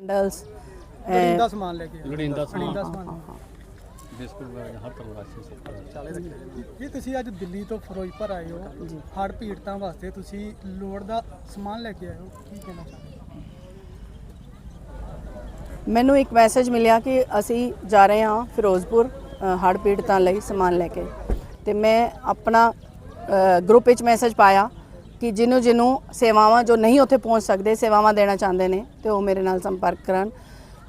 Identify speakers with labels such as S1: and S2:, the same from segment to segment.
S1: Candles
S2: ਲੋੜੀਂਦਾ ਸਮਾਨ ਲੈ ਕੇ।
S3: ਲੋੜੀਂਦਾ ਸਮਾਨ।
S2: ਸਮਾਨ।
S3: ਬਿਸਕੁਟ ਵਗੈਰਾ ਹਰ ਤਰ੍ਹਾਂ ਦਾ ਸਭ
S2: ਜੀ। ਤੁਸੀਂ ਅੱਜ ਦਿੱਲੀ ਤੋਂ ਫਿਰੋਜ਼ਪੁਰ ਆਏ ਹੋ। ਹੜ੍ਹ ਪੀੜਤਾਂ ਵਾਸਤੇ ਤੁਸੀਂ ਲੋੜ ਦਾ ਸਮਾਨ ਲੈ ਕੇ ਆਏ ਹੋ। ਕੀ ਕਹਿਣਾ ਚਾਹੁੰਦੇ ਹੋ
S1: ਮੈਨੂੰ ਇੱਕ ਮੈਸੇਜ ਮਿਲਿਆ ਕਿ ਅਸੀਂ ਜਾ ਰਹੇ ਹਾਂ ਫਿਰੋਜ਼ਪੁਰ ਹੜ੍ਹ ਪੀੜਤਾਂ ਲਈ ਸਮਾਨ ਲੈ ਕੇ। ਤੇ ਮੈਂ ਆਪਣਾ ਗਰੁੱਪ ਵਿੱਚ ਮੈਸੇਜ ਪਾਇਆ। ਕਿ ਜਿਹਨੂੰ ਜਿਹਨੂੰ ਸੇਵਾਵਾਂ ਜੋ ਨਹੀਂ ਉੱਥੇ ਪਹੁੰਚ ਸਕਦੇ ਸੇਵਾਵਾਂ ਦੇਣਾ ਚਾਹੁੰਦੇ ਨੇ ਤੇ ਉਹ ਮੇਰੇ ਨਾਲ ਸੰਪਰਕ ਕਰਨ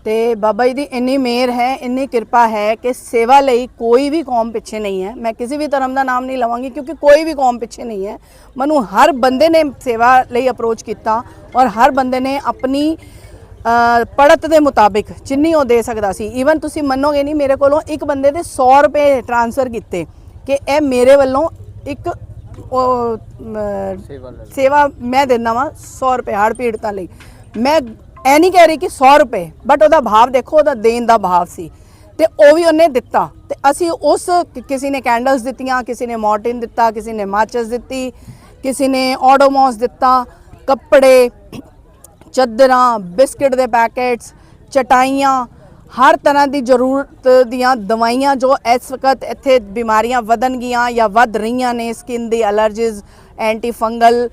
S1: ਤੇ ਬਾਬਾ ਜੀ ਦੀ ਇੰਨੀ ਮਿਹਰ ਹੈ ਇੰਨੀ ਕਿਰਪਾ ਹੈ ਕਿ ਸੇਵਾ ਲਈ ਕੋਈ ਵੀ ਕੌਮ ਪਿੱਛੇ ਨਹੀਂ ਹੈ। ਮੈਂ ਕਿਸੇ ਵੀ ਧਰਮ ਦਾ ਨਾਮ ਨਹੀਂ ਲਵਾਂਗੀ ਕਿਉਂਕਿ ਕੋਈ ਵੀ ਕੌਮ ਪਿੱਛੇ ਨਹੀਂ ਹੈ। ਮੈਨੂੰ ਹਰ ਬੰਦੇ ਨੇ ਸੇਵਾ ਲਈ ਅਪਰੋਚ ਕੀਤਾ ਔਰ ਹਰ ਬੰਦੇ ਨੇ ਆਪਣੀ ਅ, ਪੜਤ ਦੇ ਮੁਤਾਬਿਕ ਜਿੰਨੀ ਉਹ ਦੇ ਸਕਦਾ ਸੀ। ਈਵਨ ਤੁਸੀਂ ਮੰਨੋਗੇ ਨਹੀਂ ਮੇਰੇ ਕੋਲੋਂ ਇੱਕ ਬੰਦੇ ਦੇ 100 ਰੁਪਏ ਟ੍ਰਾਂਸਫਰ ਕੀਤੇ ਕਿ ਇਹ ਮੇਰੇ ਵੱਲੋਂ ਇੱਕ ਉਹ, ਮ, ਸੇਵਾ ਮੈਂ ਦਿੰਦਾ ਵਾਂ 100 ਰੁਪਏ ਹੜ੍ਹ ਪੀੜਤਾਂ ਲਈ। ਮੈਂ ਐ ਨਹੀਂ ਕਹਿ ਰਹੀ ਕਿ 100 ਰੁਪਏ ਬਟ ਉਹਦਾ ਭਾਵ ਦੇਖੋ ਉਹਦਾ ਦੇਣ ਦਾ ਭਾਵ ਸੀ। ਤੇ ਉਹ ਵੀ ਉਹਨੇ ਦਿੱਤਾ। ਤੇ ਅਸੀਂ ਉਸ ਕਿ- ਕਿਸੇ ਨੇ ਕੈਂਡਲਸ ਦਿੱਤੀਆਂ ਕਿਸੇ ਨੇ ਮੋਰਟਿਨ ਦਿੱਤਾ ਕਿਸੇ ਨੇ ਮਾਚਸ ਦਿੱਤੀ ਕਿਸੇ ਨੇ ਆਡੋਮੋਸ ਦਿੱਤਾ ਕੱਪੜੇ ਚਾਦਰਾਂ ਬਿਸਕਟ ਦੇ ਪੈਕੇਟਸ ਚਟਾਈਆਂ ਹਰ ਤਰ੍ਹਾਂ ਦੀ ਜ਼ਰੂਰਤ ਦੀਆਂ ਦਵਾਈਆਂ ਜੋ ਇਸ ਵਕਤ ਇੱਥੇ ਬਿਮਾਰੀਆਂ ਵਧਣਗੀਆਂ ਜਾਂ ਵੱਧ ਰਹੀਆਂ ਨੇ ਸਕਿਨ ਦੀ ਅਲਰਜੀਜ਼ ਐਂਟੀ ਫੰਗਲ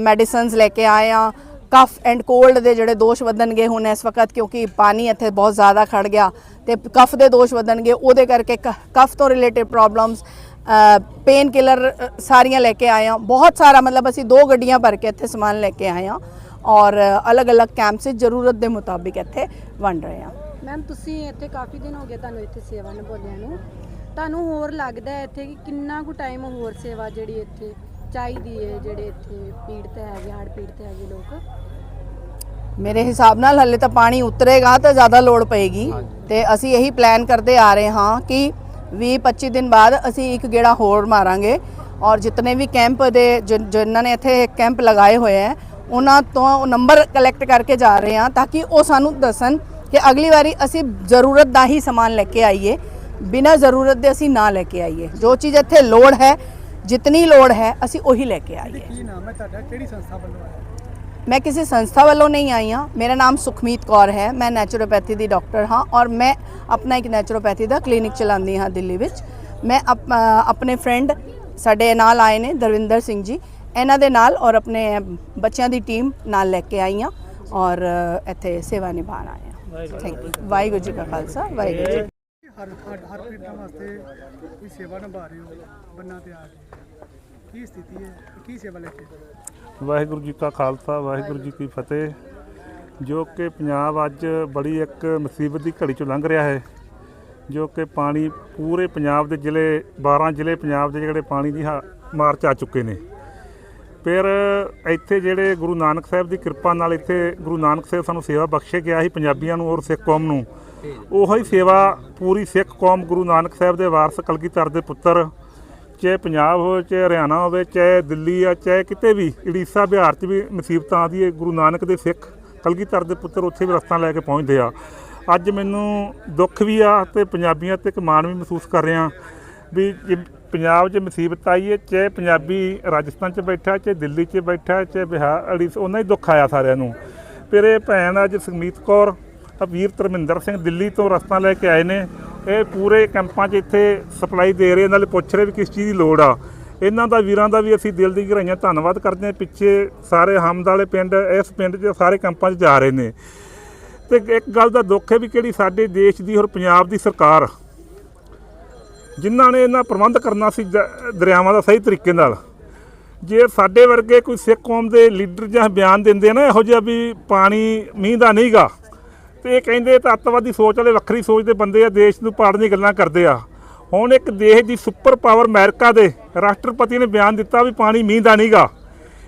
S1: ਮੈਡੀਸਿਨਸ ਲੈ ਕੇ ਆਏ ਹਾਂ। ਕਫ ਐਂਡ ਕੋਲਡ ਦੇ ਜਿਹੜੇ ਦੋਸ਼ ਵਧਣਗੇ ਹੁਣ ਇਸ ਵਕਤ ਕਿਉਂਕਿ ਪਾਣੀ ਇੱਥੇ ਬਹੁਤ ਜ਼ਿਆਦਾ ਖੜ ਗਿਆ ਤੇ ਕਫ ਦੇ ਦੋਸ਼ ਵਧਣਗੇ, ਉਹਦੇ ਕਰਕੇ ਕਫ ਤੋਂ ਰਿਲੇਟਡ ਪ੍ਰੋਬਲਮਸ ਪੇਨ ਕਿਲਰ ਸਾਰੀਆਂ ਲੈ ਕੇ ਆਏ ਹਾਂ। ਬਹੁਤ ਸਾਰਾ ਮਤਲਬ ਅਸੀਂ ਦੋ ਗੱਡੀਆਂ ਭਰ ਕੇ ਇੱਥੇ ਸਮਾਨ ਲੈ ਕੇ ਆਏ ਹਾਂ ਔਰ ਅਲੱਗ-ਅਲੱਗ ਕੈਂਪਸ ਜ਼ਰੂਰਤ ਦੇ ਮੁਤਾਬਿਕ ਇੱਥੇ ਵੰਡ ਰਹੇ ਹਾਂ।
S4: ਮੈਮ ਤੁਸੀਂ ਇੱਥੇ ਕਾਫੀ ਦਿਨ ਹੋ ਗਏ ਤੁਹਾਨੂੰ ਇੱਥੇ ਸੇਵਾ ਨਿਭਾਉਂਦਿਆਂ ਨੂੰ। ਤੁਹਾਨੂੰ ਹੋਰ ਲੱਗਦਾ ਹੈ ਇੱਥੇ ਕਿ ਕਿੰਨਾ ਕੁ ਟਾਈਮ ਹੋਰ ਸੇਵਾ ਜਿਹੜੀ ਇੱਥੇ ਚਾਹੀਦੀ ਹੈ ਜਿਹੜੇ ਇੱਥੇ ਪੀੜਤ ਹੈਗੇ ਹੜ੍ਹ ਪੀੜਤ ਹੈਗੇ ਲੋਕ?
S1: ਮੇਰੇ ਹਿਸਾਬ ਨਾਲ ਹੱਲੇ ਤਾਂ ਪਾਣੀ ਉਤਰੇਗਾ ਤਾਂ ਜ਼ਿਆਦਾ ਲੋੜ ਪਏਗੀ। ਤੇ ਅਸੀਂ ਇਹੀ ਪਲਾਨ ਕਰਦੇ ਆ ਰਹੇ ਹਾਂ ਕਿ 20-25 ਦਿਨ ਬਾਅਦ ਅਸੀਂ ਇੱਕ ਗੇੜਾ ਹੋਰ ਮਾਰਾਂਗੇ। ਔਰ ਜਿਤਨੇ ਵੀ ਕੈਂਪ ਦੇ ਜਿਨ- ਜਿਨ੍ਹਾਂ ਨੇ ਇੱਥੇ ਕੈਂਪ ਲਗਾਏ ਹੋਏ ਹੈ ਉਹਨਾਂ ਤੋਂ ਨੰਬਰ ਕਲੈਕਟ ਕਰਕੇ ਜਾ ਰਹੇ ਹਾਂ ਤਾਂ ਕਿ ਉਹ ਸਾਨੂੰ ਦੱਸਣ ਕਿ ਅਗਲੀ ਵਾਰੀ ਅਸੀਂ ਜ਼ਰੂਰਤ ਦਾ ਹੀ ਸਮਾਨ ਲੈ ਕੇ ਆਈਏ ਬਿਨਾਂ ਜ਼ਰੂਰਤ ਦੇ ਅਸੀਂ ਨਾ ਲੈ ਕੇ ਆਈਏ। ਜੋ ਚੀਜ਼ ਇੱਥੇ ਲੋੜ ਹੈ ਜਿਤਨੀ ਲੋੜ ਹੈ ਅਸੀਂ ਉਹੀ ਲੈ ਕੇ ਆਈਏ।
S2: ਕੀ ਨਾਮ ਹੈ ਤੁਹਾਡਾ? ਕਿਹੜੀ ਸੰਸਥਾ ਵੱਲੋਂ
S1: ਮੈਂ ਕਿਸੇ ਸੰਸਥਾ ਵੱਲੋਂ ਨਹੀਂ ਆਈ ਹਾਂ। ਮੇਰਾ ਨਾਮ ਸੁਖਮੀਤ ਕੌਰ ਹੈ। ਮੈਂ ਨੈਚੁਰੋਪੈਥੀ ਦੀ ਡਾਕਟਰ ਹਾਂ ਔਰ ਮੈਂ ਆਪਣਾ ਇੱਕ ਨੈਚੁਰੋਪੈਥੀ ਦਾ ਕਲੀਨਿਕ ਚਲਾਉਂਦੀ ਹਾਂ ਦਿੱਲੀ ਵਿੱਚ। ਮੈਂ ਆਪਣੇ ਫਰੈਂਡ ਸਾਡੇ ਨਾਲ ਆਏ ਨੇ ਦਰਵਿੰਦਰ ਸਿੰਘ ਜੀ। ਇਹਨਾਂ ਦੇ ਨਾਲ ਔਰ ਆਪਣੇ ਬੱਚਿਆਂ ਦੀ ਟੀਮ ਨਾਲ ਲੈ ਕੇ ਆਈ ਹਾਂ ਔਰ ਇੱਥੇ ਸੇਵਾ ਨਿਭਾਉਣ ਆਏ ਹਾਂ। ਥੈਂਕ ਯੂ ਵਾਹਿਗੁਰੂ ਜੀ ਕਾ ਖਾਲਸਾ ਵਾਹਿਗੁਰੂ ਜੀ ਕੀ
S2: ਹਰ ਹਰ ਹਰ ਪੀੜਤਾਂ ਵਾਸਤੇ ਕੋਈ ਸੇਵਾ ਨਿਭਾ ਰਹੇ ਹੋ ਬੰਨਾ ਤੇ ਆ ਕੇ। ਕੀ ਸਥਿਤੀ ਹੈ? ਕੀ ਸੇਵਾ ਲੈ ਕੇ?
S5: ਵਾਹਿਗੁਰੂ ਜੀ ਕਾ ਖਾਲਸਾ ਵਾਹਿਗੁਰੂ ਜੀ ਕੀ ਫਤਿਹ। ਜੋ ਕਿ ਪੰਜਾਬ ਅੱਜ ਬੜੀ ਇੱਕ ਮੁਸੀਬਤ ਦੀ ਘੜੀ ਚੋਂ ਲੰਘ ਰਿਹਾ ਹੈ। ਜੋ ਕਿ ਪਾਣੀ ਪੂਰੇ ਪੰਜਾਬ ਦੇ ਜ਼ਿਲ੍ਹੇ 12 ਜ਼ਿਲ੍ਹੇ ਪੰਜਾਬ ਦੇ ਜਿਹੜੇ ਪਾਣੀ ਦੀ ਹਾ- ਮਾਰ ਚ ਆ ਚੁੱਕੇ ਨੇ। ਫਿਰ ਇੱਥੇ ਜਿਹੜੇ ਗੁਰੂ ਨਾਨਕ ਸਾਹਿਬ ਦੀ ਕਿਰਪਾ ਨਾਲ ਇੱਥੇ ਗੁਰੂ ਨਾਨਕ ਸਾਹਿਬ ਸਾਨੂੰ ਸੇਵਾ ਬਖਸ਼ੇ ਗਿਆ ਸੀ ਪੰਜਾਬੀਆਂ ਨੂੰ ਔਰ ਸਿੱਖ ਕੌਮ ਨੂੰ। ਉਹੋ ਹੀ ਸੇਵਾ ਪੂਰੀ ਸਿੱਖ ਕੌਮ ਗੁਰੂ ਨਾਨਕ ਸਾਹਿਬ ਦੇ ਵਾਰਸ ਕਲਗੀਧਰ ਦੇ ਪੁੱਤਰ, ਚਾਹੇ ਪੰਜਾਬ ਹੋਵੇ, ਚਾਹੇ ਹਰਿਆਣਾ ਹੋਵੇ, ਚਾਹੇ ਦਿੱਲੀ ਆ, ਚਾਹੇ ਕਿਤੇ ਵੀ ਉੜੀਸਾ, ਬਿਹਾਰ 'ਚ ਵੀ ਮੁਸੀਬਤਾਂ ਆਉਂਦੀ ਹੈ ਗੁਰੂ ਨਾਨਕ ਦੇ ਸਿੱਖ ਕਲਗੀਧਰ ਦੇ ਪੁੱਤਰ ਉੱਥੇ ਵੀ ਰਸਤਾ ਲੈ ਕੇ ਪਹੁੰਚਦੇ ਆ। ਅੱਜ ਮੈਨੂੰ ਦੁੱਖ ਵੀ ਆ ਤੇ ਪੰਜਾਬੀਆਂ ਤੇ ਇੱਕ ਮਾਣ ਵੀ ਮਹਿਸੂਸ ਕਰ ਰਿਹਾ ਵੀ ਜੇ ਪੰਜਾਬ 'ਚ ਮੁਸੀਬਤ ਆਈ ਹੈ, ਚਾਹੇ ਪੰਜਾਬੀ ਰਾਜਸਥਾਨ 'ਚ ਬੈਠਾ, ਚਾਹੇ ਦਿੱਲੀ 'ਚ ਬੈਠਾ, ਚਾਹੇ ਬਿਹਾਰ ਉੜੀਸਾ ਉਹਨਾਂ ਹੀ ਦੁੱਖ ਆਇਆ ਸਾਰਿਆਂ ਨੂੰ। ਫਿਰ ਇਹ ਭੈਣ ਅੱਜ ਸੁਖਮੀਤ ਕੌਰ ਵੀਰ ਧਰਮਿੰਦਰ ਸਿੰਘ ਦਿੱਲੀ ਤੋਂ ਰਸਤਾ ਲੈ ਕੇ ਆਏ ਨੇ। ਇਹ ਪੂਰੇ ਕੈਂਪਾਂ 'ਚ ਇੱਥੇ ਸਪਲਾਈ ਦੇ ਰਹੇ ਨਾਲੇ ਪੁੱਛ ਰਹੇ ਵੀ ਕਿਸ ਚੀਜ਼ ਦੀ ਲੋੜ ਆ। ਇਹਨਾਂ ਦਾ ਵੀਰਾਂ ਦਾ ਵੀ ਅਸੀਂ ਦਿਲ ਦੀ ਗਹਿਰਾਈਆਂ ਧੰਨਵਾਦ ਕਰਦੇ ਹਾਂ। ਪਿੱਛੇ ਸਾਰੇ ਹਮਦ ਵਾਲੇ ਪਿੰਡ, ਇਸ ਪਿੰਡ 'ਚ ਸਾਰੇ ਕੈਂਪਾਂ 'ਚ ਜਾ ਰਹੇ ਨੇ। ਤੇ ਇੱਕ ਗੱਲ ਦਾ ਦੁੱਖ ਹੈ ਵੀ ਕਿਹੜੀ ਸਾਡੇ ਦੇਸ਼ ਦੀ ਔਰ ਪੰਜਾਬ ਦੀ ਸਰਕਾਰ ਜਿਨ੍ਹਾਂ ਨੇ ਇਹਨਾਂ ਪ੍ਰਬੰਧ ਕਰਨਾ ਸੀ ਦ- ਦਰਿਆਵਾਂ ਦਾ ਸਹੀ ਤਰੀਕੇ ਨਾਲ। ਜੇ ਸਾਡੇ ਵਰਗੇ ਕੋਈ ਸਿੱਖ ਕੌਮ ਦੇ ਲੀਡਰ ਜਾਂ ਬਿਆਨ ਦਿੰਦੇ ਆ ਨਾ, ਇਹੋ ਜਿਹਾ ਵੀ ਪਾਣੀ, ਮੀਂਹ ਦਾ ਨਹੀਂਗਾ। ਤੇ ਇਹ ਕਹਿੰਦੇ ਤਾਂ ਅੱਤਵਾਦੀ ਸੋਚ ਵਾਲੇ ਵੱਖਰੀ ਸੋਚ ਦੇ ਬੰਦੇ ਆ, ਦੇਸ਼ ਨੂੰ ਪਾੜਨ ਦੀ ਗੱਲਾਂ ਕਰਦੇ ਆ। ਹੁਣ ਇੱਕ ਦੇਸ਼ ਦੀ ਸੁਪਰ ਪਾਵਰ ਅਮਰੀਕਾ ਦੇ ਰਾਸ਼ਟਰਪਤੀ ਨੇ ਬਿਆਨ ਦਿੱਤਾ ਵੀ ਪਾਣੀ, ਮੀਂਹ ਦਾ ਨਹੀਂਗਾ।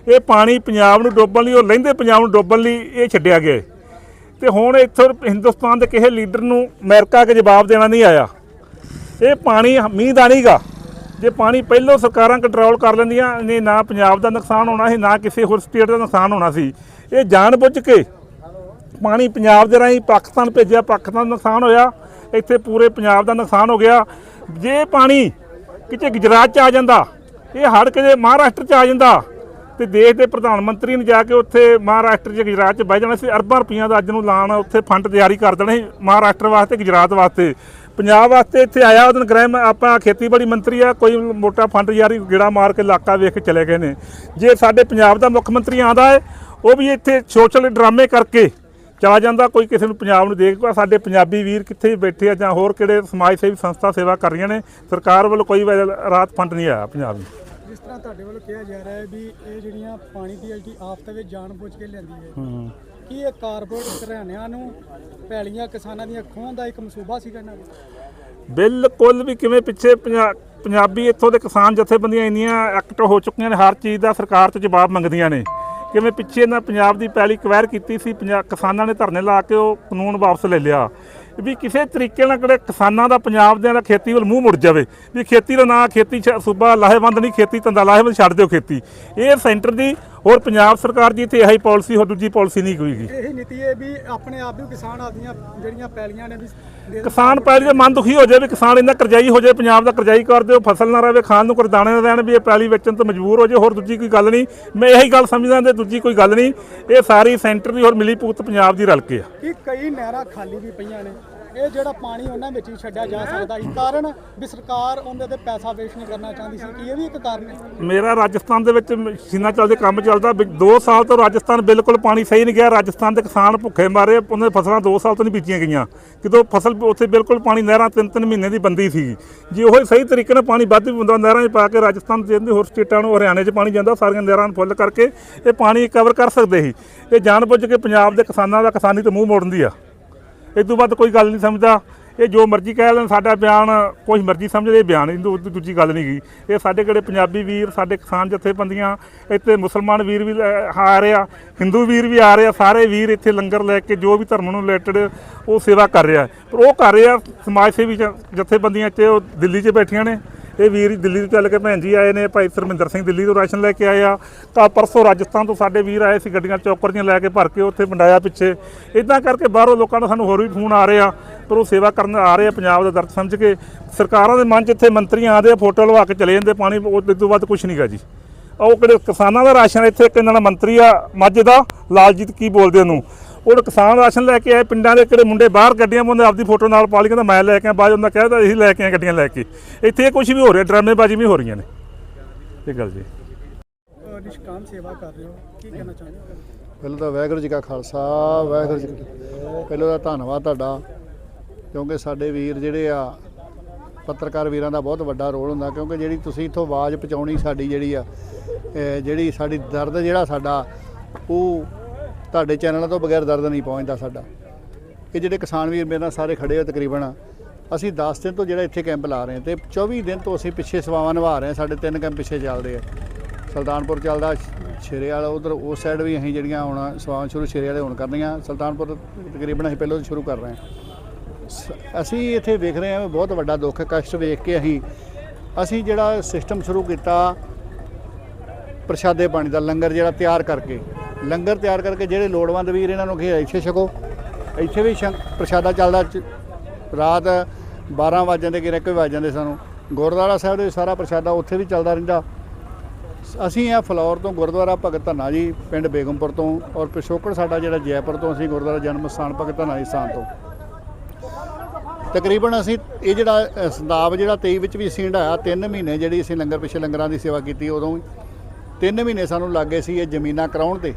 S5: ਇਹ ਪਾਣੀ ਪੰਜਾਬ ਨੂੰ ਡੋਬਣ ਲਈ, ਉਹ ਲਹਿੰਦੇ ਪੰਜਾਬ ਨੂੰ ਡੋਬਣ ਲਈ ਇਹ ਛੱਡਿਆ ਗਿਆ। ਹੈ। ਤੇ ਹੁਣ ਇੱਥੋਂ ਹਿੰਦੁਸਤਾਨ ਦੇ ਕਿਸੇ ਲੀਡਰ ਨੂੰ ਅਮਰੀਕਾ ਕੇ ਜਵਾਬ ਦੇਣਾ ਨਹੀਂ ਆਇਆ। ਇਹ ਪਾਣੀ ਮੀਂਹ ਦਾ ਨਹੀਂਗਾ। ਜੇ ਪਾਣੀ ਪਹਿਲੋਂ ਸਰਕਾਰਾਂ ਕੰਟਰੋਲ ਕਰ ਲੈਂਦੀਆਂ ਨੇ ਨਾ ਪੰਜਾਬ ਦਾ ਨੁਕਸਾਨ ਹੋਣਾ ਸੀ, ਨਾ ਕਿਸੇ ਹੋਰ ਸਟੇਟ ਦਾ ਨੁਕਸਾਨ ਹੋਣਾ ਸੀ। ਇਹ ਜਾਣ ਬੁੱਝ ਕੇ ਪਾਣੀ ਪੰਜਾਬ ਦੇ ਰਾਹੀਂ ਪਾਕਿਸਤਾਨ ਭੇਜਿਆ, ਪਾਕਿਸਤਾਨ ਦਾ ਨੁਕਸਾਨ ਹੋਇਆ, ਇੱਥੇ ਪੂਰੇ ਪੰਜਾਬ ਦਾ ਨੁਕਸਾਨ ਹੋ ਗਿਆ। ਜੇ ਪਾਣੀ ਕਿਤੇ ਗੁਜਰਾਤ ਚ ਆ ਜਾਂਦਾ, ਇਹ ਹੜ ਕਿਤੇ ਮਹਾਰਾਸ਼ਟਰ ਚ ਆ ਜਾਂਦਾ, ਤੇ ਦੇਸ਼ ਦੇ ਪ੍ਰਧਾਨ ਮੰਤਰੀ ਨੇ ਜਾ ਕੇ ਉੱਥੇ ਮਹਾਰਾਸ਼ਟਰ 'ਚ ਗੁਜਰਾਤ 'ਚ ਬਹਿ ਜਾਣਾ ਸੀ, ਅਰਬਾਂ ਰੁਪਈਆ ਦਾ ਅੱਜ ਨੂੰ ਲਾਣ ਉੱਥੇ ਫੰਡ ਤਿਆਰੀ ਕਰ ਦੇਣੇ ਸੀ ਮਹਾਰਾਸ਼ਟਰ ਵਾਸਤੇ, ਗੁਜਰਾਤ ਵਾਸਤੇ। ਪੰਜਾਬ ਵਾਸਤੇ ਇੱਥੇ ਆਇਆ ਉਹਦਨ ਗ੍ਰਹਿ ਮ- ਆਪਾਂ ਖੇਤੀਬਾੜੀ ਮੰਤਰੀ ਆ ਕੋਈ ਮੋਟਾ ਫੰਡ ਯਾਰੀ ਗੇੜਾ ਮਾਰ ਕੇ ਇਲਾਕਾ ਵੇਖ ਕੇ ਚਲੇ ਗਏ ਨੇ। ਜੇ ਸਾਡੇ ਪੰਜਾਬ ਦਾ ਮੁੱਖ ਮੰਤਰੀ ਆਂਦਾ ਹੈ ਉਹ ਵੀ ਇੱਥੇ ਸੋਸ਼ਲ ਡਰਾਮੇ ਕਰਕੇ ਚਲਾ ਜਾਂਦਾ ਕੋਈ ਕਿਸੇ ਨੂੰ ਪੰਜਾਬ ਨੂੰ ਦੇਖਦਾ ਸਾਡੇ ਪੰਜਾਬੀ ਵੀਰ ਕਿੱਥੇ ਬੈਠੇ ਆ ਜਾਂ ਹੋਰ ਕਿਹੜੇ ਸਮਾਜ ਸੇਵੀ ਸੰਸਥਾ ਸੇਵਾ ਕਰ ਰਹੀਆਂ ਨੇ ਸਰਕਾਰ ਵੱਲੋਂ ਕੋਈ ਰਾਤ ਫੰਡ ਨਹੀਂ ਆਇਆ ਪੰਜਾਬ ਨੂੰ।
S2: ਜਿਸ ਤਰ੍ਹਾਂ ਤੁਹਾਡੇ ਵੱਲੋਂ ਕਿਹਾ ਜਾ ਰਿਹਾ ਹੈ ਵੀ ਇਹ ਜਿਹੜੀਆਂ ਪਾਣੀ ਦੀ ਐਲਟੀ ਆਫਤ ਵਿੱਚ ਜਾਣ ਬੁੱਝ ਕੇ ਲਿਆਂਦੀ ਹੈ। ਕੀ ਇਹ ਕਾਰਪੋਰੇਟ ਘਰਾਣਿਆਂ ਨੂੰ ਪੈਲੀਆਂ ਕਿਸਾਨਾਂ ਦੀਆਂ ਖੋਹਣ ਦਾ ਇੱਕ ਮਸੂਬਾ ਸੀਗਾ ਇਹਨਾਂ ਦਾ?
S5: ਬਿਲਕੁਲ ਵੀ ਕਿਵੇਂ ਪਿੱਛੇ ਪੰਜਾ- ਪੰਜਾਬੀ ਇੱਥੋਂ ਦੇ ਕਿਸਾਨ ਜਥੇਬੰਦੀਆਂ ਇੰਨੀਆਂ ਐਕਟ ਹੋ ਚੁੱਕੀਆਂ ਨੇ, ਹਰ ਚੀਜ਼ ਦਾ ਸਰਕਾਰ ਤੋਂ ਜਵਾਬ ਮੰਗਦੀਆਂ ਨੇ। ਕਿਵੇਂ ਪਿੱਛੇ ਇਹਨਾਂ ਪੰਜਾਬ ਦੀ ਪੈਲੀ ਕਵੈਰ ਕੀਤੀ ਸੀ, ਪੰਜਾ, ਕਿਸਾਨਾਂ ਨੇ ਧਰਨੇ ਲਾ ਕੇ ਉਹ ਕਾਨੂੰਨ ਵਾਪਸ ਲੈ ਲਿਆ। ਵੀ ਕਿਸੇ ਤਰੀਕੇ ਨਾਲ ਕਿਹੜੇ ਕਿਸਾਨਾਂ ਦਾ, ਪੰਜਾਬ ਦੇ ਦਾ ਖੇਤੀ ਵੱਲ ਮੂੰਹ ਮੁੜ ਜਾਵੇ, ਵੀ ਖੇਤੀ ਦਾ ਨਾਂ, ਖੇਤੀ ਛ- ਸੂਬਾ, ਲਾਹੇਵੰਦ ਨਹੀਂ ਖੇਤੀ, ਧੰਦਾ ਲਾਹੇਵੰਦ ਛੱਡ ਦਿਓ ਖੇਤੀ। ਇਹ ਸੈਂਟਰ ਦੀ ਹੋਰ ਪੰਜਾਬ ਸਰਕਾਰ ਦੀ ਇੱਥੇ ਇਹੀ ਪਾਲਿਸੀ ਹੋਰ ਦੂਜੀ ਪਾਲਿਸੀ ਨਹੀਂ ਕੋਈ ਗੀ
S2: ਇਹੀ ਨੀਤੀ ਹੈ ਵੀ ਆਪਣੇ ਆਪ ਨੂੰ ਕਿਸਾਨ ਆਪਦੀਆਂ ਜਿਹੜੀਆਂ ਪੈਲੀਆਂ ਨੇ ਵੀ
S5: ਕਿਸਾਨ ਪੈਲੀ ਦੇ ਮਨ ਦੁਖੀ ਹੋ ਜਾਏ ਵੀ ਕਿਸਾਨ ਇੰਨਾ ਕਰਜ਼ਾਈ ਹੋ ਜਾਏ ਪੰਜਾਬ ਦਾ ਕਰਜ਼ਾਈ ਕਰ ਦਿਓ ਫਸਲ ਨਾ ਰਵੇ ਖਾਣ ਨੂੰ ਕੋਈ ਦਾਣੇ ਨਾ ਰਹਿਣ ਵੀ ਇਹ ਪੈਲੀ ਵੇਚਣ ਤੋਂ ਮਜਬੂਰ ਹੋ ਜਾਏ ਹੋਰ ਦੂਜੀ ਕੋਈ ਗੱਲ ਨਹੀਂ। ਮੈਂ ਇਹੀ ਗੱਲ ਸਮਝਦਾ ਤੇ ਦੂਜੀ ਕੋਈ ਗੱਲ ਨਹੀਂ। ਇਹ ਸਾਰੀ ਸੈਂਟਰ ਦੀ ਹੋਰ ਮਿਲੀ ਭੁਗਤ ਪੰਜਾਬ ਦੀ ਰਲ ਕੇ ਆ।
S2: ਕਿ ਕਈ ਨਹਿਰਾਂ ਖਾਲੀ ਵੀ ਪਈਆਂ ਨੇ। ਇਹ ਜਿਹੜਾ ਪਾਣੀ ਉਹਨਾਂ ਵਿੱਚ ਹੀ ਛੱਡਿਆ ਜਾ ਸਕਦਾ ਸੀ, ਕਾਰਨ ਵੀ ਸਰਕਾਰ ਉਹਦੇ ਤੇ ਪੈਸਾ ਵੇਸਟ ਨਹੀਂ ਕਰਨਾ ਚਾਹੁੰਦੀ ਸੀ, ਕਿ ਇਹ ਵੀ ਇੱਕ ਕਾਰਨ ਹੈ?
S5: ਮੇਰਾ ਰਾਜਸਥਾਨ ਦੇ ਵਿੱਚ ਮਸ਼ੀਨਾਂ ਚੱਲਦੇ ਕੰਮ ਚੱਲਦਾ 2 ਸਾਲ ਤੋਂ ਰਾਜਸਥਾਨ ਬਿਲਕੁਲ ਪਾਣੀ ਸਹੀ ਨਹੀਂ ਗਿਆ, ਰਾਜਸਥਾਨ ਦੇ ਕਿਸਾਨ ਭੁੱਖੇ ਮਾਰੇ, ਉਹਨਾਂ ਦੀਆਂ ਫਸਲਾਂ 2 ਸਾਲ ਤੋਂ ਨਹੀਂ ਬੀਜੀਆਂ ਗਈਆਂ। ਕਿਦੋਂ ਫਸਲ ਉੱਥੇ ਬਿਲਕੁਲ ਪਾਣੀ ਨਹਿਰਾਂ ਤਿੰਨ ਤਿੰਨ ਮਹੀਨੇ ਦੀ ਬੰਦੀ ਸੀ। ਜੇ ਉਹ ਸਹੀ ਤਰੀਕੇ ਨਾਲ ਪਾਣੀ ਵੱਧ ਵੀ ਹੁੰਦਾ, ਨਹਿਰਾਂ 'ਚ ਪਾ ਕੇ ਰਾਜਸਥਾਨ ਦੇ ਹੋਰ ਸਟੇਟਾਂ ਨੂੰ ਹਰਿਆਣੇ 'ਚ ਪਾਣੀ ਜਾਂਦਾ, ਸਾਰੀਆਂ ਨਹਿਰਾਂ ਨੂੰ ਫੁੱਲ ਕਰਕੇ ਇਹ ਪਾਣੀ ਕਵਰ ਕਰ ਸਕਦੇ ਸੀ। ਇਹ ਜਾਣਬੁੱਝ ਕੇ ਪੰਜਾਬ ਦੇ ਕਿਸਾਨਾਂ ਦਾ ਕਿਸਾਨੀ ਤੋਂ ਮੂੰਹ ਮੋੜਨ ਦੀ ਆ। ਇਹ ਤੋਂ ਵੱਧ ਕੋਈ ਗੱਲ ਨਹੀਂ ਸਮਝਦਾ। ਇਹ ਜੋ ਮਰਜ਼ੀ ਕਹਿ ਲੈਣ ਸਾਡਾ ਬਿਆਨ ਕੋਈ ਮਰਜ਼ੀ ਸਮਝਦੇ ਬਿਆਨ ਇਹਨੂੰ ਦੂਜੀ ਗੱਲ ਨਹੀਂ ਗਈ ਇਹ ਸਾਡੇ ਕਿਹੜੇ ਪੰਜਾਬੀ ਵੀਰ, ਸਾਡੇ ਕਿਸਾਨ ਜਥੇਬੰਦੀਆਂ, ਇੱਥੇ ਮੁਸਲਮਾਨ ਵੀਰ ਵੀ ਲੈ- ਆ ਰਹੇ ਆ ਹਿੰਦੂ ਵੀਰ ਵੀ ਆ ਰਹੇ ਆ ਸਾਰੇ ਵੀਰ ਇੱਥੇ ਲੰਗਰ ਲੈ ਕੇ ਜੋ ਵੀ ਧਰਮ ਨੂੰ ਰਿਲੇਟਡ ਉਹ ਸੇਵਾ ਕਰ ਰਿਹਾ। ਪਰ ਉਹ ਕਰ ਰਿਹਾ ਸਮਾਜ ਸੇਵੀ ਜਥੇਬੰਦੀਆਂ 'ਚ, ਉਹ ਦਿੱਲੀ 'ਚ ਬੈਠੀਆਂ ਨੇ। ਇਹ ਵੀਰ ਦਿੱਲੀ ਤੋਂ ਚੱਲ ਕੇ ਭੈਣ ਜੀ ਆਏ ਨੇ, ਭਾਈ ਧਰਮਿੰਦਰ ਸਿੰਘ ਦਿੱਲੀ ਤੋਂ ਰਾਸ਼ਨ ਲੈ ਕੇ ਆਏ ਆ। ਕੱਲ੍ਹ ਪਰਸੋਂ ਰਾਜਸਥਾਨ ਤੋਂ ਸਾਡੇ ਵੀਰ ਆਏ ਸੀ, ਗੱਡੀਆਂ ਚੌਕਰ ਦੀਆਂ ਲੈ ਕੇ ਭਰ ਕੇ ਉੱਥੇ ਵੰਡਾਇਆ ਪਿੱਛੇ। ਇਦਾਂ ਕਰਕੇ ਬਾਹਰੋਂ ਲੋਕਾਂ ਦਾ ਸਾਨੂੰ ਹੋਰ ਵੀ ਫੋਨ ਆ ਰਹੇ ਆ ਪਰ ਉਹ ਸੇਵਾ ਕਰਨ ਆ ਰਹੇ ਆ ਪੰਜਾਬ ਦਾ ਦਰਦ ਸਮਝ ਕੇ। ਸਰਕਾਰਾਂ ਦੇ ਮਨ 'ਚ ਇੱਥੇ ਮੰਤਰੀ ਆਉਂਦੇ ਆ, ਫੋਟੋ ਲਵਾ ਕੇ ਚਲੇ ਜਾਂਦੇ ਪਾਣੀ, ਉਹ ਇਸ ਤੋਂ ਵੱਧ ਕੁਝ ਨਹੀਂਗਾ ਜੀ। ਉਹ ਕਿਹੜੇ ਕਿਸਾਨਾਂ ਦਾ ਰਾਸ਼ਨ ਇੱਥੇ ਇੱਕ ਇਹਨਾਂ ਦਾ ਮੰਤਰੀ ਆ, ਮਾਝੇ ਦਾ, ਲਾਲਜੀਤ ਕੀ ਬੋਲਦੇ ਉਹਨੂੰ? ਉਹ ਕਿਸਾਨ ਰਾਸ਼ਨ ਲੈ ਕੇ ਆਏ ਪਿੰਡਾਂ ਦੇ ਕਿਹੜੇ ਮੁੰਡੇ ਬਾਹਰ ਗੱਡੀਆਂ ਪਾਉਂਦੇ ਆਪਦੀ ਫੋਟੋ ਨਾਲ ਪਾ ਲਈ ਕਹਿੰਦਾ ਮੈਂ ਲੈ ਕੇ ਆ ਬਾਅਦ ਉਹਨਾਂ ਕਹਿੰਦਾ ਅਸੀਂ ਲੈ ਕੇ ਆਏ ਗੱਡੀਆਂ ਲੈ ਕੇ। ਇੱਥੇ ਇਹ ਕੁਝ ਵੀ ਹੋ ਰਿਹਾ ਡਰਾਮੇਬਾਜ਼ੀ ਵੀ ਹੋ ਰਹੀਆਂ ਨੇ। ਇਹ ਗੱਲ ਜੀ।
S2: ਨਿਸ਼ਕਾਮ ਸੇਵਾ ਕਰ ਰਹੇ ਹੋ ਕੀ ਕਹਿਣਾ ਚਾਹੁੰਦੇ ਹੋ?
S6: ਪਹਿਲਾਂ ਤਾਂ ਵਾਹਿਗੁਰੂ ਜੀ ਕਾ ਖਾਲਸਾ ਵਾਹਿਗੁਰੂ ਜੀ। ਪਹਿਲਾਂ ਤਾਂ ਧੰਨਵਾਦ ਤੁਹਾਡਾ ਕਿਉਂਕਿ ਸਾਡੇ ਵੀਰ ਜਿਹੜੇ ਆ ਪੱਤਰਕਾਰ ਵੀਰਾਂ ਦਾ ਬਹੁਤ ਵੱਡਾ ਰੋਲ ਹੁੰਦਾ ਕਿਉਂਕਿ ਜਿਹੜੀ ਤੁਸੀਂ ਇੱਥੋਂ ਆਵਾਜ਼ ਪਹੁੰਚਾਉਣੀ ਸਾਡੀ ਜਿਹੜੀ ਆ ਜਿਹੜੀ ਸਾਡੀ ਦਰਦ ਜਿਹੜਾ ਸਾਡਾ ਉਹ ਤੁਹਾਡੇ ਚੈਨਲਾਂ ਤੋਂ ਬਗੈਰ ਦਰਦ ਨਹੀਂ ਪਹੁੰਚਦਾ ਸਾਡਾ। ਇਹ ਜਿਹੜੇ ਕਿਸਾਨ ਵੀਰ ਮੇਰੇ ਨਾਲ ਸਾਰੇ ਖੜੇ ਹੋ ਤਕਰੀਬਨ, ਅਸੀਂ 10 ਦਿਨ ਤੋਂ ਜਿਹੜਾ ਇੱਥੇ ਕੈਂਪ ਲਾ ਰਹੇ ਹਾਂ ਤੇ 24 ਦਿਨ ਤੋਂ ਅਸੀਂ ਪਿੱਛੇ ਸੇਵਾਵਾਂ ਨਿਭਾ ਰਹੇ ਹਾਂ, ਸਾਡੇ ਤਿੰਨ ਕੈਂਪ ਪਿੱਛੇ ਚੱਲਦੇ ਆ। ਸੁਲਤਾਨਪੁਰ ਚੱਲਦਾ ਸ਼ੇਰੇ ਵਾਲਾ ਉਧਰ ਉਸ ਸਾਈਡ ਵੀ ਅਸੀਂ ਜਿਹੜੀਆਂ ਹੁਣ ਸੇਵਾਵਾਂ ਸ਼ੁਰੂ ਸ਼ੇਰੇ ਵਾਲੇ ਹੁਣ ਕਰਨੀਆਂ, ਸੁਲਤਾਨਪੁਰ ਤਕਰੀਬਨ ਅਸੀਂ ਪਹਿਲਾਂ ਸ਼ੁਰੂ ਕਰ ਰਹੇ ਹਾਂ। ਸ- ਅਸੀਂ ਇੱਥੇ ਵੇਖ ਰਹੇ ਹਾਂ ਵੀ ਬਹੁਤ ਵੱਡਾ ਦੁੱਖ ਕਸ਼ਟ ਵੇਖ ਕੇ ਅਸੀਂ ਅਸੀਂ ਜਿਹੜਾ ਸਿਸਟਮ ਸ਼ੁਰੂ ਕੀਤਾ ਪ੍ਰਸ਼ਾਦੇ ਪਾਣੀ ਦਾ, ਲੰਗਰ ਜਿਹੜਾ ਤਿਆਰ ਕਰਕੇ ਲੰਗਰ ਤਿਆਰ ਕਰਕੇ ਜਿਹੜੇ ਲੋੜਵੰਦ ਵੀਰ ਇਹਨਾਂ ਨੂੰ ਕਿ ਇੱਥੇ ਛਕੋ। ਇੱਥੇ ਵੀ ਸ਼ੰ- ਪ੍ਰਸ਼ਾਦਾ ਚੱਲਦਾ ਰਾਤ 12 ਵਜੇ ਜਾਂਦੇ ਕਿ 1 ਵਜ ਜਾਂਦੇ ਸਾਨੂੰ। ਗੁਰਦੁਆਰਾ ਸਾਹਿਬ ਦੇ ਸਾਰਾ ਪ੍ਰਸ਼ਾਦਾ ਉੱਥੇ ਵੀ ਚੱਲਦਾ ਰਹਿੰਦਾ। ਅਸੀਂ ਆ ਫਲੌਰ ਤੋਂ ਗੁਰਦੁਆਰਾ ਭਗਤ ਧੰਨਾ ਜੀ ਪਿੰਡ ਬੇਗਮਪੁਰ ਤੋਂ ਔਰ ਪਿਛੋਕੜ ਸਾਡਾ ਜਿਹੜਾ ਜੈਪੁਰ ਤੋਂ ਅਸੀਂ ਗੁਰਦੁਆਰਾ ਜਨਮ ਸਥਾਨ ਭਗਤ ਧੰਨਾ ਜੀ ਸਥਾਨ ਤੋਂ। ਤਕਰੀਬਨ ਅਸੀਂ ਇਹ ਜਿਹੜਾ ਅ, ਸੰਦਾਬ ਜਿਹੜਾ 23 ਵਿੱਚ ਵੀ ਅਸੀਂ ਹੰਢਾਇਆ 3 ਮਹੀਨੇ ਜਿਹੜੀ ਅਸੀਂ ਲੰਗਰ ਪਿੱਛੇ ਲੰਗਰਾਂ ਦੀ ਸੇਵਾ ਕੀਤੀ ਉਦੋਂ ਵੀ। 3 ਮਹੀਨੇ ਸਾਨੂੰ ਲੱਗੇ ਸੀ ਇਹ ਜ਼ਮੀਨਾਂ ਕਰਾਉਣ ਤੇ।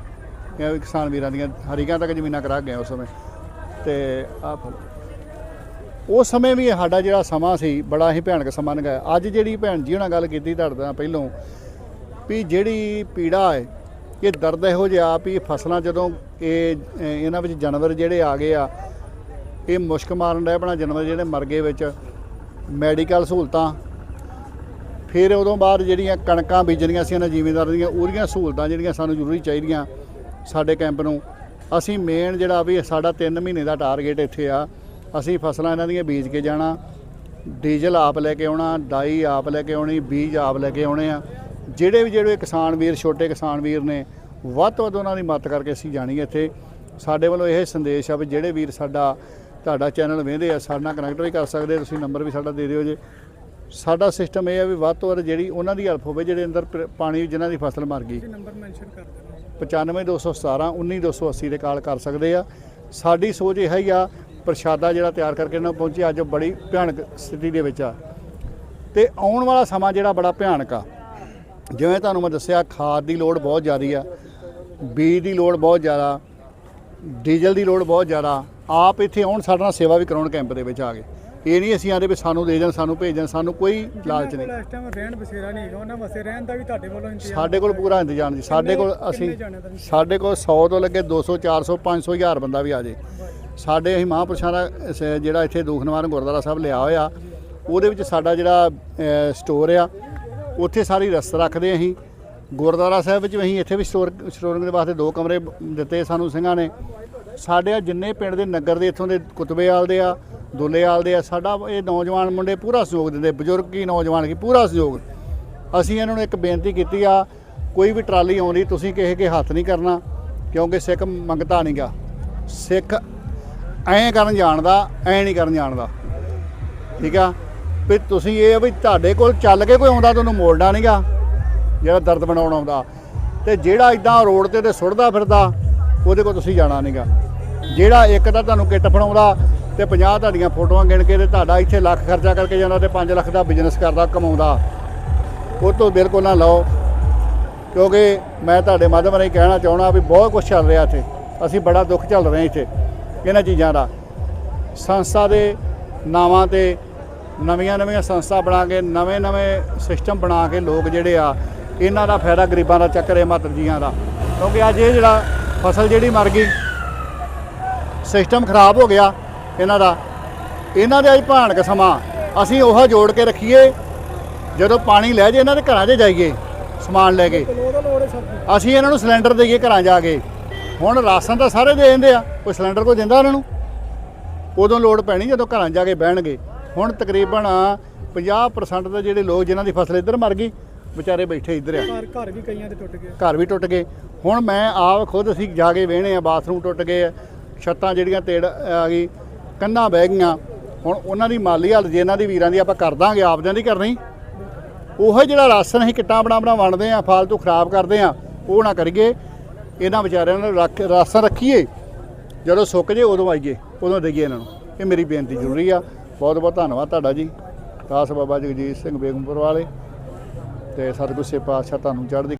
S6: ਕਿਸਾਨ ਵੀਰਾਂ ਦੀਆਂ ਹਰੀਕਾਂ ਤੱਕ ਜ਼ਮੀਨਾਂ ਕਰਾ ਗਏ ਉਸ ਸਮੇਂ। ਤੇ ਆ ਉਸ ਸਮੇਂ ਵੀ ਸਾਡਾ ਜਿਹੜਾ ਸਮਾਂ ਸੀ, ਬੜਾ ਹੀ ਭਿਆਨਕ ਸਮਾਂ ਲੰਘਾਇਆ। ਅੱਜ ਜਿਹੜੀ ਭੈਣ ਜੀ ਉਹਨਾਂ ਗੱਲ ਕੀਤੀ ਤੁਹਾਡੇ ਨਾਲ ਪਹਿਲੋਂ, ਵੀ ਜਿਹੜੀ ਪੀੜਾ ਹੈ, ਇਹ ਦਰਦ ਇਹੋ ਜਿਹਾ ਵੀ ਫਸਲਾਂ ਜਦੋਂ ਇਹ ਇਹਨਾਂ ਵਿੱਚ ਜਾਨਵਰ ਜਿਹੜੇ ਆ ਗਏ ਆ, ਇਹ ਮੁਸ਼ਕ ਮਾਰਨ ਦਾ ਆਪਣਾ ਜਾਨਵਰ ਜਿਹੜੇ ਮਰ ਗਏ ਵਿੱਚ, ਮੈਡੀਕਲ ਸਹੂਲਤਾਂ। ਫਿਰ ਉਦੋਂ ਬਾਅਦ ਜਿਹੜੀਆਂ ਕਣਕਾਂ ਬੀਜਣੀਆਂ ਸੀ ਇਹਨਾਂ ਜ਼ਿਮੀਂਦਾਰਾਂ ਦੀਆਂ, ਉਹਦੀਆਂ ਸਹੂਲਤਾਂ ਜਿਹੜੀਆਂ ਸਾਨੂੰ ਜ਼ਰੂਰੀ ਚਾਹੀਦੀਆਂ। ਸਾਡੇ ਕੈਂਪ ਨੂੰ, ਅਸੀਂ ਮੇਨ ਜਿਹੜਾ ਵੀ ਸਾਡਾ 3 ਮਹੀਨੇ ਦਾ ਟਾਰਗੇਟ ਇੱਥੇ ਆ, ਅਸੀਂ ਫਸਲਾਂ ਇਹਨਾਂ ਦੀਆਂ ਬੀਜ ਕੇ ਜਾਣਾ, ਡੀਜ਼ਲ ਆਪ ਲੈ ਕੇ ਆਉਣਾ, ਡਾਈ ਆਪ ਲੈ ਕੇ ਆਉਣੀ, ਬੀਜ ਆਪ ਲੈ ਕੇ ਆਉਣੇ ਆ। ਜਿਹੜੇ ਵੀ, ਜਿਹੜੇ ਕਿਸਾਨ ਵੀਰ, ਛੋਟੇ ਕਿਸਾਨ ਵੀਰ ਨੇ, ਵੱਧ ਤੋਂ ਵੱਧ ਉਹਨਾਂ ਦੀ ਮਦਦ ਕਰਕੇ ਅਸੀਂ ਜਾਣੀ ਇੱਥੇ। ਸਾਡੇ ਵੱਲੋਂ ਇਹ ਸੰਦੇਸ਼ ਆ ਵੀ ਜਿਹੜੇ ਵੀਰ ਸਾਡਾ, ਤੁਹਾਡਾ ਚੈਨਲ ਵੇਖਦੇ ਆ, ਸਾਡੇ ਨਾਲ ਕਨੈਕਟ ਵੀ ਕਰ ਸਕਦੇ ਤੁਸੀਂ ਨੰਬਰ ਵੀ ਸਾਡਾ ਦੇ ਦਿਓ ਜੇ। ਸਾਡਾ ਸਿਸਟਮ ਇਹ ਆ ਵੀ ਵੱਧ ਤੋਂ ਵੱਧ ਜਿਹੜੀ ਉਹਨਾਂ ਦੀ ਹੈਲਪ ਹੋਵੇ, ਜਿਹੜੇ ਅੰਦਰ ਪ- ਪਾਣੀ, ਜਿਨ੍ਹਾਂ ਦੀ ਫਸਲ ਮਰ ਗਈ।
S2: ਨੰਬਰ ਮੈਂਸ਼ਨ ਕਰ ਦਿਓ
S6: 95217 19280 ਦੇ ਕਾਲ ਕਰ ਸਕਦੇ ਆ। ਸਾਡੀ ਸੋਚ ਇਹ ਹੀ ਆ, ਪ੍ਰਸ਼ਾਦਾ ਜਿਹੜਾ ਤਿਆਰ ਕਰਕੇ ਇਹਨਾਂ ਨੂੰ ਪਹੁੰਚੀ, ਅੱਜ ਬੜੀ ਭਿਆਨਕ ਸਥਿਤੀ ਦੇ ਵਿੱਚ ਆ। ਤੇ ਆਉਣ ਵਾਲਾ ਸਮਾਂ ਜਿਹੜਾ ਬੜਾ ਭਿਆਨਕ ਆ। ਜਿਵੇਂ ਤੁਹਾਨੂੰ ਮੈਂ ਦੱਸਿਆ, ਖਾਦ ਦੀ ਲੋੜ ਬਹੁਤ ਜ਼ਿਆਦੀ ਆ, ਬੀਜ ਦੀ ਲੋੜ ਬਹੁਤ ਜ਼ਿਆਦਾ, ਡੀਜ਼ਲ ਦੀ ਲੋੜ ਬਹੁਤ ਜ਼ਿਆਦਾ। ਆਪ ਇੱਥੇ ਆਉਣ, ਸਾਡੇ ਨਾਲ ਸੇਵਾ ਵੀ ਕਰਾਉਣ ਕੈਂਪ ਦੇ ਵਿੱਚ ਆ ਗਏ। ਇਹ ਨਹੀਂ ਅਸੀਂ ਆਦੇ ਵੀ ਸਾਨੂੰ ਦੇ ਦੇਣ ਸਾਨੂੰ ਭੇਜ ਦੇਣ ਸਾਨੂੰ ਕੋਈ ਲਾਲਚ ਨਹੀਂ।
S2: ਇਸ ਟਾਈਮ ਰਹਿਣ ਬਸੇਰਾ ਨਹੀਂ ਹੈਗਾ ਉਹਨਾਂ ਵਾਸਤੇ ਰਹਿਣ ਦਾ ਵੀ ਤੁਹਾਡੇ ਵੱਲੋਂ ਇੰਤਜ਼ਾਮ
S6: ਸਾਡੇ ਕੋਲ ਪੂਰਾ ਇੰਤਜ਼ਾਮ ਜੀ। ਸਾਡੇ ਕੋਲ ਅਸੀਂ? ਸਾਡੇ ਕੋਲ 100 ਤੋਂ ਲੱਗੇ 200 400 500 ਹਜ਼ਾਰ ਬੰਦਾ ਵੀ ਆ ਜੇ। ਸਾਡੇ ਅਸੀਂ ਮਹਾਂਪੁਰਸ਼ਾਂ ਦਾ ਜਿਹੜਾ ਇੱਥੇ ਦੂਖਨਵਾਰ ਗੁਰਦੁਆਰਾ ਸਾਹਿਬ ਲਿਆ ਹੋਇਆ ਉਹਦੇ ਵਿੱਚ ਸਾਡਾ ਜਿਹੜਾ ਸਟੋਰ ਆ ਉੱਥੇ ਸਾਰੀ ਰਸਤ ਰੱਖਦੇ ਅਸੀਂ। ਗੁਰਦੁਆਰਾ ਸਾਹਿਬ ਵਿੱਚ ਅਸੀਂ ਇੱਥੇ ਵੀ ਸਟੋਰ ਸਟੋਰਿੰਗ ਦੇ ਵਾਸਤੇ ਦੋ ਕਮਰੇ ਦਿੱਤੇ ਸਾਨੂੰ ਸਿੰਘਾਂ ਨੇ। ਸਾਡੇ ਆ ਜਿੰਨੇ ਪਿੰਡ ਦੇ ਨਗਰ ਦੇ ਇੱਥੋਂ ਦੇ ਕੁਤਬੇਵਾਲ ਦੇ ਆ ਦੁੱਲੇਵਾਲ ਦੇ ਆ, ਸਾਡਾ ਇਹ ਨੌਜਵਾਨ ਮੁੰਡੇ ਪੂਰਾ ਸਹਿਯੋਗ ਦਿੰਦੇ, ਬਜ਼ੁਰਗ ਕੀ ਨੌਜਵਾਨ ਕੀ, ਪੂਰਾ ਸਹਿਯੋਗ। ਅਸੀਂ ਇਹਨਾਂ ਨੂੰ ਇੱਕ ਬੇਨਤੀ ਕੀਤੀ ਆ, ਕੋਈ ਵੀ ਟਰਾਲੀ ਆਉਂਦੀ, ਤੁਸੀਂ ਕਿਸੇ ਕੇ ਹੱਥ ਨਹੀਂ ਕਰਨਾ, ਕਿਉਂਕਿ ਸਿੱਖ ਮੰਗਤਾ ਨਹੀਂਗਾ ਸਿੱਖ ਐਂ ਕਰਨ ਜਾਣਦਾ, ਐਂ ਨਹੀਂ ਕਰਨ ਜਾਣਦਾ। ਠੀਕ ਆ? ਵੀ ਤੁਸੀਂ ਇਹ ਵੀ ਤੁਹਾਡੇ ਕੋਲ ਚੱਲ ਕੇ ਕੋਈ ਆਉਂਦਾ, ਤੁਹਾਨੂੰ ਮੋੜਨਾ ਨਹੀਂਗਾ ਜਿਹੜਾ ਦਰਦ ਬਣਾਉਣ ਆਉਂਦਾ। ਤੇ ਜਿਹੜਾ ਇਦਾਂ ਰੋਡ ਤੇ ਤੇ ਸੁੱਟਦਾ ਫਿਰਦਾ, ਉਹਦੇ ਕੋਲ ਤੁਸੀਂ ਜਾਣਾ ਨਹੀਂਗਾ ਜਿਹੜਾ ਇੱਕ ਤਾਂ ਤੁਹਾਨੂੰ ਕਿੱਟ ਫੜਾਉਂਦਾ ਤੇ 50 ਤੁਹਾਡੀਆਂ ਫੋਟੋਆਂ ਗਿਣ ਕੇ ਤੇ ਤੁਹਾਡਾ ਇੱਥੇ ਲੱਖ ਖਰਚਾ ਕਰਕੇ ਜਾਂਦਾ ਤੇ 5 ਲੱਖ ਦਾ ਬਿਜ਼ਨਸ ਕਰਦਾ, ਕਮਾਉਂਦਾ। ਉਹ ਤੋਂ ਬਿਲਕੁਲ ਨਾ ਲਓ। ਕਿਉਂਕਿ ਮੈਂ ਤੁਹਾਡੇ ਮਾਧਿਅਮ ਰਾਹੀਂ ਕਹਿਣਾ ਚਾਹਣਾ ਵੀ ਬਹੁਤ ਕੁਝ ਚੱਲ ਰਿਹਾ ਇੱਥੇ। ਅਸੀਂ ਬੜਾ ਦੁੱਖ ਚੱਲ ਰਹੇ ਇੱਥੇ, ਇਹਨਾਂ ਚੀਜ਼ਾਂ ਦਾ। ਸੰਸਥਾ ਦੇ ਨਾਵਾਂ ਤੇ ਨਵੀਆਂ ਨਵੀਆਂ ਸੰਸਥਾ ਬਣਾ ਕੇ, ਨਵੇਂ ਨਵੇਂ ਸਿਸਟਮ ਬਣਾ ਕੇ ਲੋਕ ਜਿਹੜੇ ਆ, ਇਹਨਾਂ ਦਾ ਫਾਇਦਾ ਗਰੀਬਾਂ ਦਾ ਚੱਕਰ ਹੈ ਮਾਤਰ ਜੀਆਂ ਦਾ। ਕਿਉਂਕਿ ਅੱਜ ਇਹ ਜਿਹੜਾ ਫਸਲ ਜਿਹੜੀ ਮਰ ਗਈ ਸਿਸਟਮ ਖਰਾਬ ਹੋ ਗਿਆ। ਇਹਨਾਂ ਦਾ। ਇਹਨਾਂ ਦੇ ਅੱਜ ਭਿਆਨਕ ਸਮਾਂ। ਅਸੀਂ ਉਹ ਜੋੜ ਕੇ ਰੱਖੀਏ। ਜਦੋਂ ਪਾਣੀ ਲੈ ਜੇ ਇਹਨਾਂ ਦੇ ਘਰਾਂ 'ਚ ਜਾਈਏ ਸਮਾਨ ਲੈ ਕੇ। ਅਸੀਂ ਇਹਨਾਂ ਨੂੰ ਸਿਲੰਡਰ ਦੇਈਏ ਘਰਾਂ ਜਾ ਕੇ। ਹੁਣ ਰਾਸ਼ਨ ਤਾਂ ਸਾਰੇ ਦੇ ਦਿੰਦੇ ਆ। ਕੋਈ ਸਿਲੰਡਰ ਕੋਈ ਦਿੰਦਾ ਉਹਨਾਂ ਨੂੰ? ਉਦੋਂ ਲੋੜ ਪੈਣੀ ਜਦੋਂ ਘਰਾਂ ਜਾ ਕੇ ਬਹਿਣਗੇ। ਹੁਣ ਤਕਰੀਬਨ 50% ਦੇ ਜਿਹੜੇ ਲੋਕ ਜਿਨ੍ਹਾਂ ਦੀ ਫਸਲ ਇੱਧਰ ਮਰ ਗਈ ਵਿਚਾਰੇ ਬੈਠੇ ਇੱਧਰ ਆ।
S2: ਘਰ ਵੀ ਕਈਆਂ ਦੇ ਟੁੱਟ ਗਏ।
S6: ਘਰ ਵੀ ਟੁੱਟ ਗਏ। ਹੁਣ ਮੈਂ ਆਪ ਖੁਦ ਅਸੀਂ ਜਾ ਕੇ ਵੇਹਣੇ ਆ ਬਾਥਰੂਮ ਟੁੱਟ ਗਏ ਛੱਤਾਂ ਜਿਹੜੀਆਂ ਤੇੜ ਆ ਗਈ। ਕੰਧਾਂ ਬਹਿ ਗਈਆਂ। ਹੁਣ ਉਹਨਾਂ ਦੀ ਮਾਲੀ ਹਾਲਤ ਜੇ ਇਹਨਾਂ ਦੀ ਵੀਰਾਂ ਦੀ ਆਪਾਂ ਕਰ ਦਾਂਗੇ, ਆਪਦਿਆਂ ਦੀ ਕਰਨੀ। ਉਹ ਜਿਹੜਾ ਰਾਸ਼ਨ ਅਸੀਂ ਕਿੱਟਾਂ ਬਣਾ ਬਣਾ ਵੰਡਦੇ ਆ ਫਾਲਤੂ ਖਰਾਬ ਕਰਦੇ ਆ ਉਹ ਨਾ ਕਰੀਏ। ਇਹਨਾਂ ਵਿਚਾਰਿਆਂ ਨੂੰ ਰੱਖ, ਰਾਸ਼ਨ ਰੱਖੀਏ। ਜਦੋਂ ਸੁੱਕ ਜੇ ਉਦੋਂ ਆਈਏ, ਉਦੋਂ ਦੇਈਏ ਇਹਨਾਂ ਨੂੰ। ਇਹ ਮੇਰੀ ਬੇਨਤੀ ਜ਼ਰੂਰੀ ਆ। ਬਹੁਤ ਬਹੁਤ ਧੰਨਵਾਦ ਤੁਹਾਡਾ ਜੀ। ਦਾਸ ਬਾਬਾ ਜਗਜੀਤ ਸਿੰਘ ਬੇਗਮਪੁਰ ਵਾਲੇ ਤੇ ਸਤਿਗੁਰ ਸੇ ਪਾਤਸ਼ਾਹ ਤੁਹਾਨੂੰ ਚੜ੍ਹਦੀ